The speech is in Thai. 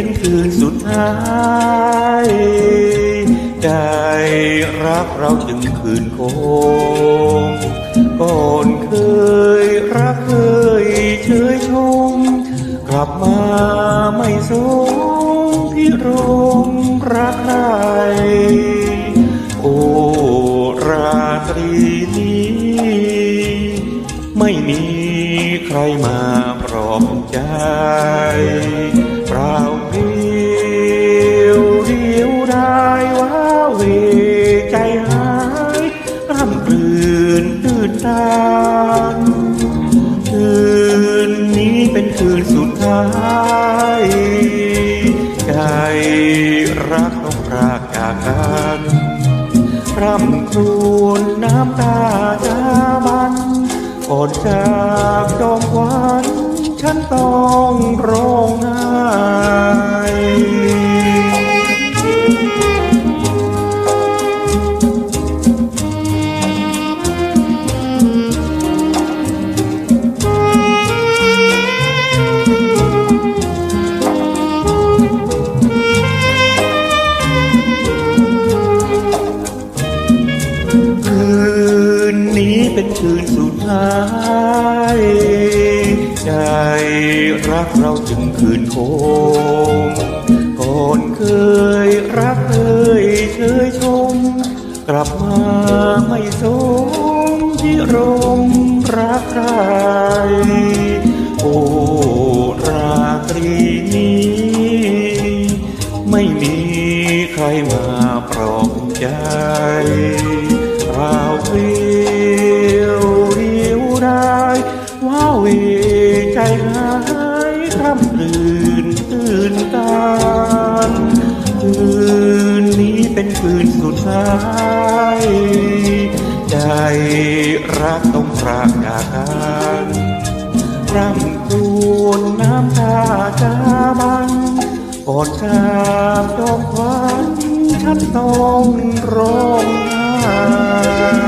ายใจรักเราจึงคืนคงก่อนเคยรักเคยเชยชม กลับมาไม่สมพิรมรักใครโอราตรีนี้ ไม่มีใครมาปลอบใจ เหวใจหายร่ำกลืนตื่นตานคืนนี้เป็นคืนสุดท้ายใจรักต้องรากจากกันร่ำครวญน้ำตาจาบันก่อนจากจอมวัญฉันต้องร้องไห้ นี้เป็นคืนสุดท้าย ใจรักเราจึงคืนโคงก่อนเคยรักเคยเชยชม กลับมาไม่สมที่รมรักใครโอราตรีนี้ ไม่มีใครมาปลอบใจเสุดท้าย ใจรักต้องพรากจากกันร่ำตูนน้ำตาจาบันกอดจากอกวันฉันต้องร้องไห้